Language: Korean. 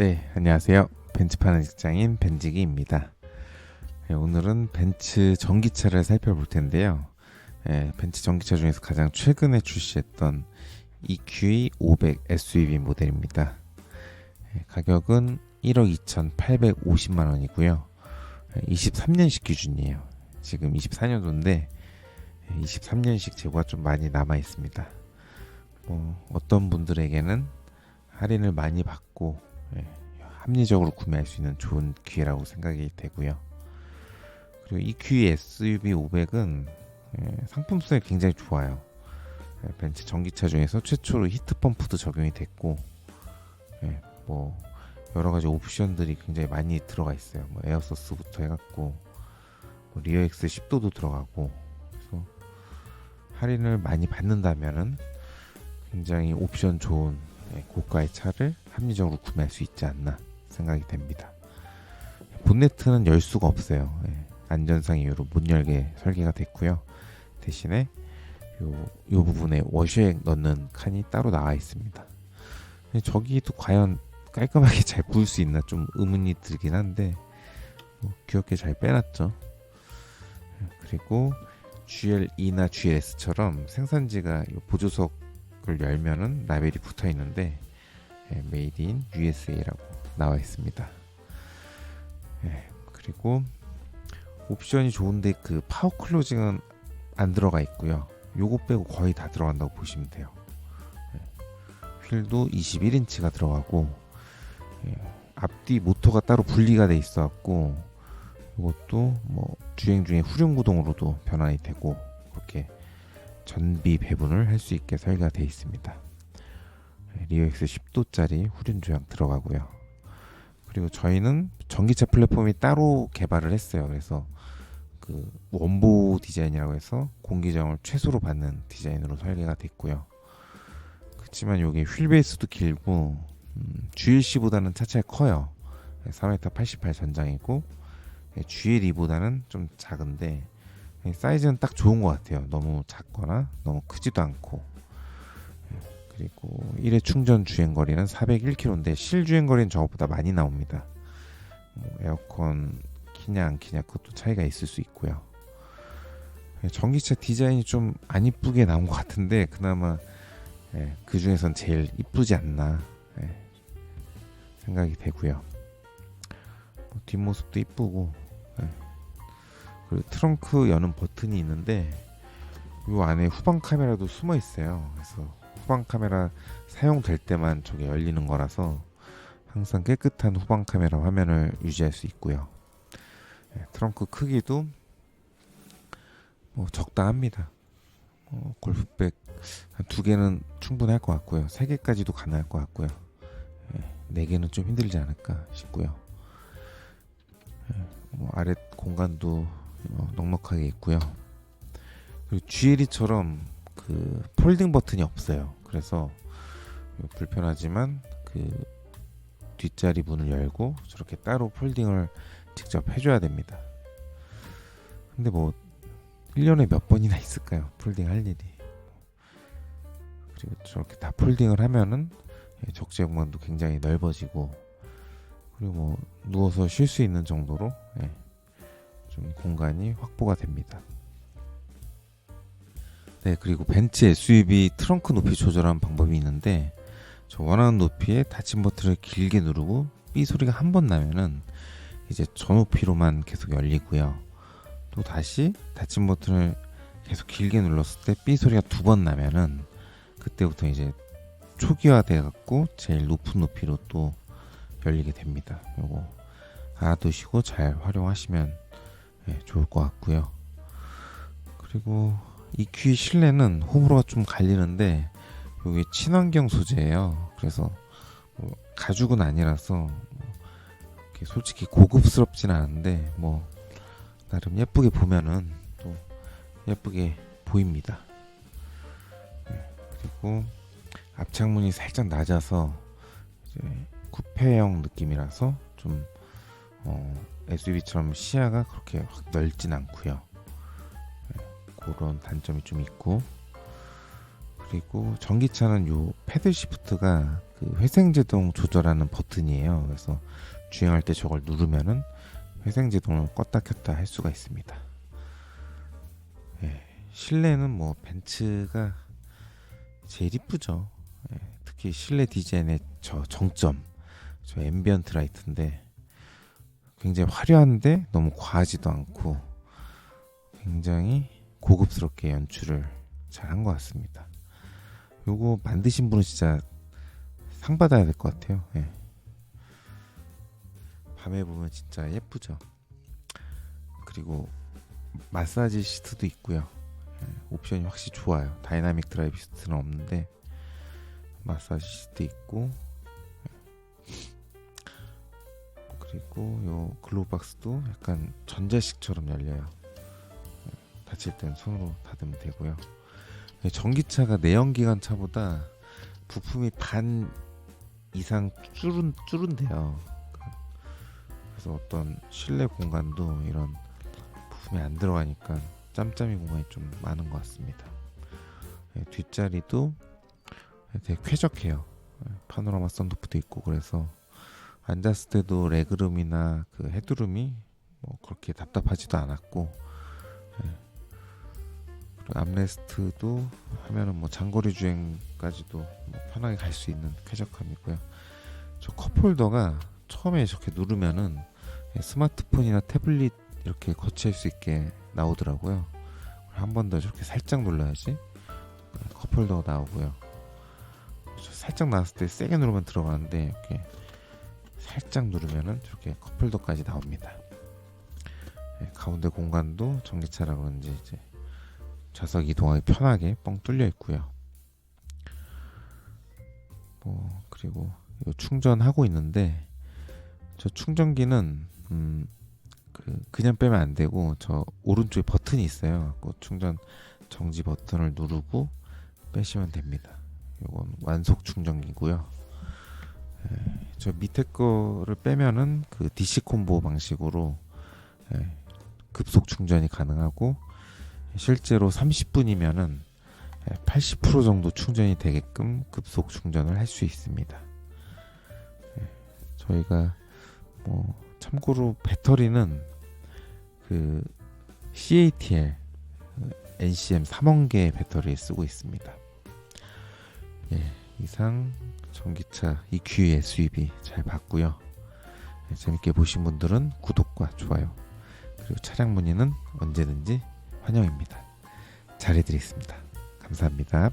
네, 안녕하세요. 벤츠 파는 직장인 벤지기입니다. 네, 오늘은 벤츠 전기차를 살펴볼 텐데요. 네, 벤츠 전기차 중에서 가장 최근에 출시했던 EQE 500 SUV 모델입니다. 네, 가격은 1억 2,850만 원이고요. 23년식 기준이에요. 지금 24년도인데 23년식 재고가 좀 많이 남아 있습니다. 뭐 어떤 분들에게는 할인을 많이 받고 예, 합리적으로 구매할 수 있는 좋은 기회라고 생각이 되고요. 그리고 EQE SUV 500은 예, 상품성이 굉장히 좋아요. 예, 벤츠 전기차 중에서 최초로 히트펌프도 적용이 됐고, 예, 뭐 여러 가지 옵션들이 굉장히 많이 들어가 있어요. 뭐 에어서스부터 해갖고 뭐 리어엑스 10도도 들어가고, 그래서 할인을 많이 받는다면은 굉장히 옵션 좋은 예, 고가의 차를 합리적으로 구매할 수 있지 않나 생각이 됩니다. 본네트는 열 수가 없어요. 예, 안전상 이유로 못 열게 설계가 됐고요. 대신에 요, 요 부분에 워셔액 넣는 칸이 따로 나와 있습니다. 근데 저기도 과연 깔끔하게 잘 부을 수 있나 좀 의문이 들긴 한데 뭐 귀엽게 잘 빼놨죠. 예, 그리고 GL2나 GLS처럼 생산지가 요 보조석 을 열면은 라벨이 붙어 있는데 예, Made in USA라고 나와 있습니다. 예, 그리고 옵션이 좋은데 그 파워 클로징은 안 들어가 있고요. 요거 빼고 거의 다 들어간다고 보시면 돼요. 예, 휠도 21인치가 들어가고 예, 앞뒤 모터가 따로 분리가 돼 있어 갖고 이것도 뭐 주행 중에 후륜 구동으로도 변환이 되고 그렇게 전비 배분을 할 수 있게 설계가 되어 있습니다. 리어엑스 10도짜리 후륜 조향 들어가고요. 그리고 저희는 전기차 플랫폼이 따로 개발을 했어요. 그래서 그 원보 디자인이라고 해서 공기정을 최소로 받는 디자인으로 설계가 됐고요. 그렇지만 여기 휠 베이스도 길고 음, GLC보다는 차차가 커요. 3m 88 전장이고 GL2보다는 좀 작은데 사이즈는 딱 좋은 것 같아요. 너무 작거나 너무 크지도 않고 그리고 1회 충전 주행 거리는 401km인데 실 주행 거리는 저것보다 많이 나옵니다. 뭐 에어컨 키냐 안 키냐 그것도 차이가 있을 수 있고요. 전기차 디자인이 좀 안 이쁘게 나온 것 같은데 그나마 예, 그 중에선 제일 이쁘지 않나 예, 생각이 되고요. 뭐 뒷모습도 이쁘고 예. 그리고 트렁크 여는 버튼이 있는데 이 안에 후방 카메라도 숨어 있어요. 그래서 후방 카메라 사용될 때만 저게 열리는 거라서 항상 깨끗한 후방 카메라 화면을 유지할 수 있고요. 예, 트렁크 크기도 뭐 적당합니다. 어, 골프백 한 두 개는 충분할 것 같고요. 세 개까지도 가능할 것 같고요. 예, 네 개는 좀 힘들지 않을까 싶고요. 예, 뭐 아래 공간도 어, 넉넉하게 있고요. 그리고 GLE처럼 그 폴딩 버튼이 없어요. 그래서 불편하지만 그 뒷자리 문을 열고 저렇게 따로 폴딩을 직접 해줘야 됩니다. 근데 뭐 1년에 몇 번이나 있을까요? 폴딩 할 일이. 그리고 저렇게 다 폴딩을 하면은 예, 적재 공간도 굉장히 넓어지고 그리고 뭐 누워서 쉴 수 있는 정도로 예, 좀 공간이 확보가 됩니다. 네, 그리고 벤츠 SUV 트렁크 높이 조절하는 방법이 있는데 저 원하는 높이에 닫힌 버튼을 길게 누르고 삐 소리가 한 번 나면은 이제 저 높이로만 계속 열리고요. 또 다시 닫힌 버튼을 계속 길게 눌렀을 때 삐 소리가 두 번 나면은 그때부터 이제 초기화돼 갖고 제일 높은 높이로 또 열리게 됩니다. 요거 알아두시고 잘 활용하시면 예, 좋을 것 같고요. 그리고 EQ 실내는 호불호가 좀 갈리는데 이게 친환경 소재예요. 그래서 뭐 가죽은 아니라서 뭐 솔직히 고급스럽진 않은데 뭐 나름 예쁘게 보면은 또 예쁘게 보입니다. 네, 그리고 앞창문이 살짝 낮아서 이제 쿠페형 느낌이라서 좀 어, SUV처럼 시야가 그렇게 확 넓진 않고요. 그런 단점이 좀 있고 그리고 전기차는 요 패들 시프트가 그 회생 제동 조절하는 버튼이에요. 그래서 주행할 때 저걸 누르면은 회생 제동을 껐다 켰다 할 수가 있습니다. 예, 실내는 뭐 벤츠가 제일 이쁘죠. 예, 특히 실내 디자인의 저 정점, 저 앰비언트 라이트인데 굉장히 화려한데 너무 과하지도 않고 굉장히 고급스럽게 연출을 잘 한 것 같습니다. 요거 만드신 분은 진짜 상 받아야 될 것 같아요. 예. 밤에 보면 진짜 예쁘죠. 그리고 마사지 시트도 있고요. 예, 옵션이 확실히 좋아요. 다이나믹 드라이브 시트는 없는데 마사지 시트 있고 그리고 요 글로우 박스도 약간 전자식처럼 열려요. 예, 닫힐 땐 손으로 닫으면 되고요. 예, 전기차가 내연기관 차보다 부품이 반 이상 줄은 줄은데요. 그래서 어떤 실내 공간도 이런 부품이 안 들어가니까 짬짬이 공간이 좀 많은 것 같습니다. 예, 뒷자리도 되게 쾌적해요. 예, 파노라마 썬루프도 있고 그래서 앉았을 때도 레그룸이나 그 헤드룸이 뭐 그렇게 답답하지도 않았고 예, 암레스트도 하면은 뭐 장거리 주행까지도 뭐 편하게 갈 수 있는 쾌적함이고요. 저 컵홀더가 처음에 이렇게 누르면은 예, 스마트폰이나 태블릿 이렇게 거치할 수 있게 나오더라고요. 한 번 더 이렇게 살짝 눌러야지 예, 컵홀더가 나오고요. 저 살짝 나왔을 때 세게 누르면 들어가는데 이렇게 살짝 누르면은 이렇게 컵홀더까지 나옵니다. 예, 가운데 공간도 전기차라 그런지 이제 좌석 이동하기 편하게 뻥 뚫려 있고요. 뭐 그리고 이거 충전하고 있는데 저 충전기는 음, 그 그냥 빼면 안 되고 저 오른쪽에 버튼이 있어요. 그 충전 정지 버튼을 누르고 빼시면 됩니다. 이건 완속 충전기고요. 예, 저 밑에 거를 빼면은 그 DC 콤보 방식으로 예, 급속 충전이 가능하고 실제로 30분이면은 80% 정도 충전이 되게끔 급속 충전을 할 수 있습니다. 예, 저희가 뭐 참고로 배터리는 그 CATL NCM 3원계 배터리 쓰고 있습니다. 예, 이상 전기차 EQ SUV 잘 봤고요. 예, 재밌게 보신 분들은 구독과 좋아요 그리고 차량 문의는 언제든지 환영입니다. 잘해드리겠습니다. 감사합니다.